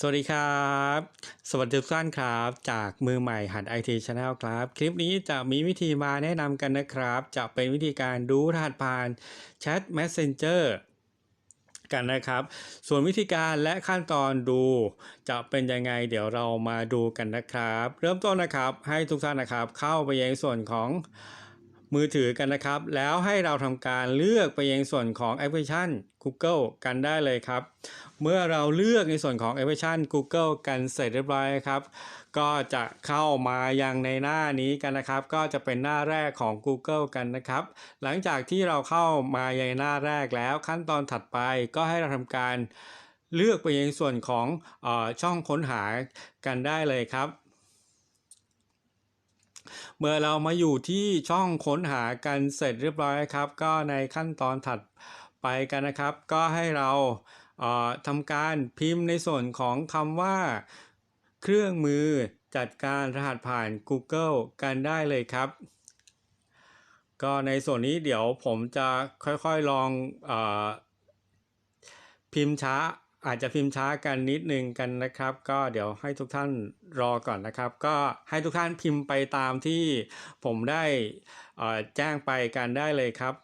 สวัสดีครับ สวัสดีทุกท่านครับ จากมือใหม่หัด IT Channel ครับ คลิปนี้จะมีวิธีมาแนะนำกันนะครับ จะเป็นวิธีการดูรหัสผ่านแชท Messenger กันนะครับ ส่วนวิธีการและขั้นตอนดู จะเป็นยังไงเดี๋ยวเรามาดูกันนะครับ เริ่มต้นนะครับให้ทุกท่านนะครับเข้าไปยังส่วนของ มือถือกันนะครับ แล้วให้เราทำการเลือกไปยังส่วนของแอปพลิเคชัน Google กันได้เลยครับ เมื่อเราเลือกในส่วนของแอปพลิเคชัน Google กันเสร็จเรียบร้อยครับ ก็จะเข้ามายังในหน้านี้กันนะครับ ก็จะเป็นหน้าแรกของ Google กันนะครับ หลังจากที่เราเข้ามาในหน้าแรกแล้วขั้นตอนถัดไปก็ให้เราทำการเลือกไปยังส่วนของอช่องค้นหากันได้เลยครับ เมื่อเรามาอยู่ที่ช่องค้นหากันเสร็จเรียบร้อยครับ ก็ในขั้นตอนถัดไปกันนะครับ ก็ให้เราเอ่อทำการพิมพ์ในส่วนของคำว่า เครื่องมือจัดการรหัสผ่าน Google กันได้เลยครับ ก็ในส่วนนี้เดี๋ยวผมจะค่อยๆลองเออพิมพ์ช้า อาจจะพิมพ์ช้ากันนิดนึงกันนะครับ ก็เดี๋ยวให้ทุกท่านรอก่อนนะครับ ก็ให้ทุกท่านพิมพ์ไปตามที่ผมได้อ่อแจ้งไปกันได้เลยครับ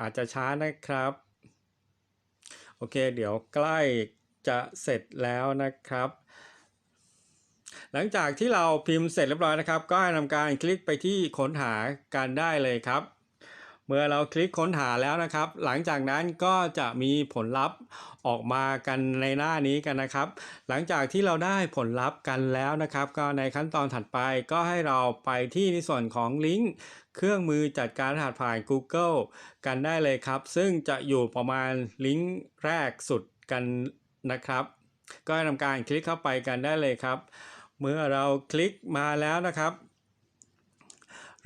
อาจจะช้านะครับ โอเค เดี๋ยวใกล้จะเสร็จแล้วนะครับ หลังจากที่เราพิมพ์เสร็จเรียบร้อยนะครับ ก็ให้ทำการคลิกไปที่ค้นหากันได้เลยครับ เมื่อเราคลิกค้นหาแล้วนะครับ หลังจากนั้นก็จะมีผลลัพธ์ออกมากันในหน้านี้กันนะครับ หลังจากที่เราได้ผลลัพธ์กันแล้วนะครับ ก็ในขั้นตอนถัดไปก็ให้เราไปที่ในส่วนของลิงก์เครื่องมือจัดการรหัสผ่าน Google กันได้เลยครับ ซึ่งจะอยู่ประมาณลิงก์แรกสุดกันนะครับ ก็ให้ทำการคลิกเข้าไปกันได้เลยครับ เมื่อเราคลิกมาแล้วนะครับ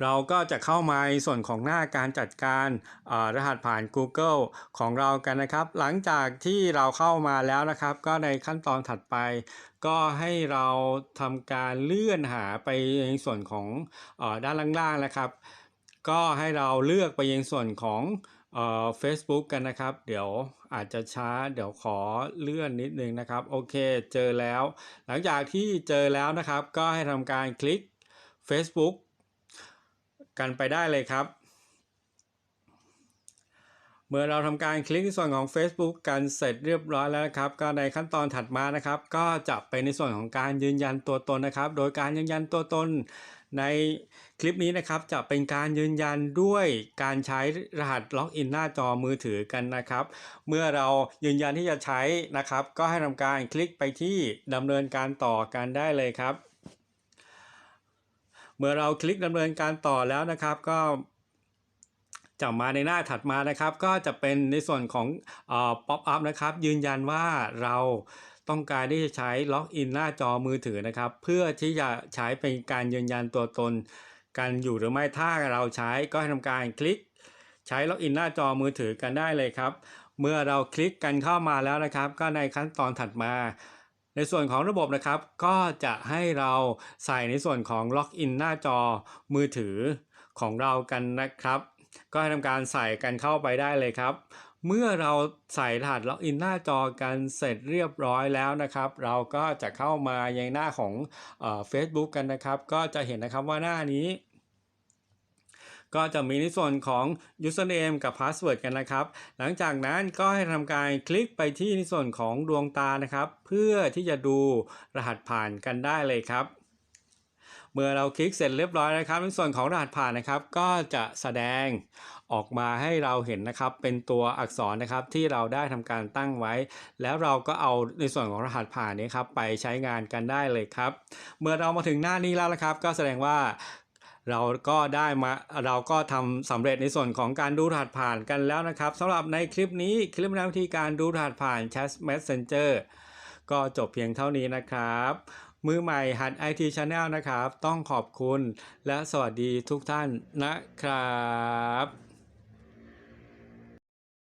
เราก็จะเข้ามาในส่วนของหน้าการจัดการเอ่อรหัสผ่าน Google ของเรากันนะครับ หลังจากที่เราเข้ามาแล้วนะครับ ก็ในขั้นตอนถัดไป ก็ให้เราทำการเลื่อนหาไปในส่วนของเออด้านล่างๆนะครับ ก็ให้เราเลือกไปยังส่วนของเอ่อ Facebook กันนะครับ เดี๋ยวอาจจะช้าเดี๋ยวขอเลื่อนนิดนึงนะครับ โอเคเจอแล้ว หลังจากที่เจอแล้วนะครับ ก็ให้ทำการคลิก Facebook กันไปได้เลยครับ เมื่อเราทำการคลิกในส่วนของ Facebook กันเสร็จเรียบร้อยแล้วนะครับ ก็ในขั้นตอนถัดมานะครับ ก็จะเป็นในส่วนของการยืนยันตัวตนนะครับ โดยการยืนยันตัวตนในคลิปนี้นะครับจะเป็นการยืนยันด้วยการใช้รหัสล็อกอินหน้าจอมือถือกันนะครับ เมื่อเรายืนยันที่จะใช้นะครับ ก็ให้ทำการคลิกไปที่ดำเนินการต่อกันได้เลยครับ เมื่อเราคลิกดำเนินการต่อแล้วนะครับก็จะมาในหน้าถัดมานะครับ ก็จะเป็นในส่วนของเอ่อ pop up นะครับ ยืนยันว่าเราต้องการที่จะใช้ล็อกอินหน้าจอมือถือนะครับ เพื่อที่จะใช้เป็นการยืนยันตัวตนกันอยู่หรือไม่ถ้าเราใช้ก็ให้ทำการคลิก ใช้ล็อกอินหน้าจอมือถือกันได้เลยครับ เมื่อเราคลิกกันเข้ามาแล้วนะครับ ก็ในขั้นตอนถัดมา ในส่วนของระบบนะครับก็จะให้เราใส่ในส่วนของล็อกอินหน้าจอมือถือของเรากันนะครับ ก็ให้ทำการใส่กันเข้าไปได้เลยครับ เมื่อเราใส่รหัสล็อกอินหน้าจอกันเสร็จเรียบร้อยแล้วนะครับ เราก็จะเข้ามายังหน้าของเอ่อ Facebook กันนะครับ ก็จะเห็นนะครับว่าหน้านี้ ก็จะมีในส่วนของ username กับ password กันนะครับ หลังจากนั้นก็ให้ทำการคลิกไปที่ในส่วนของดวงตานะครับ เพื่อที่จะดูรหัสผ่านกันได้เลยครับเมื่อเราคลิกเสร็จเรียบร้อยนะครับ ในส่วนของรหัสผ่านนะครับ ก็จะแสดงออกมาให้เราเห็นนะครับ เป็นตัวอักษรนะครับที่เราได้ทำการตั้งไว้ แล้วเราก็เอาในส่วนของรหัสผ่านนี้ครับไปใช้งานกันได้เลยครับ เมื่อเรามาถึงหน้านี้แล้วนะครับ ก็แสดงว่า เราก็ได้มาเราก็ทำสำเร็จในส่วนของการดูรหัสผ่านกันแล้วนะครับสำหรับในคลิปนี้คลิปนวิธีการดูรหัสผ่าน Chat Messenger ก็จบเพียงเท่านี้นะครับ มือใหม่หัด IT Channel นะครับ ต้องขอบคุณและสวัสดีทุกท่านนะครับ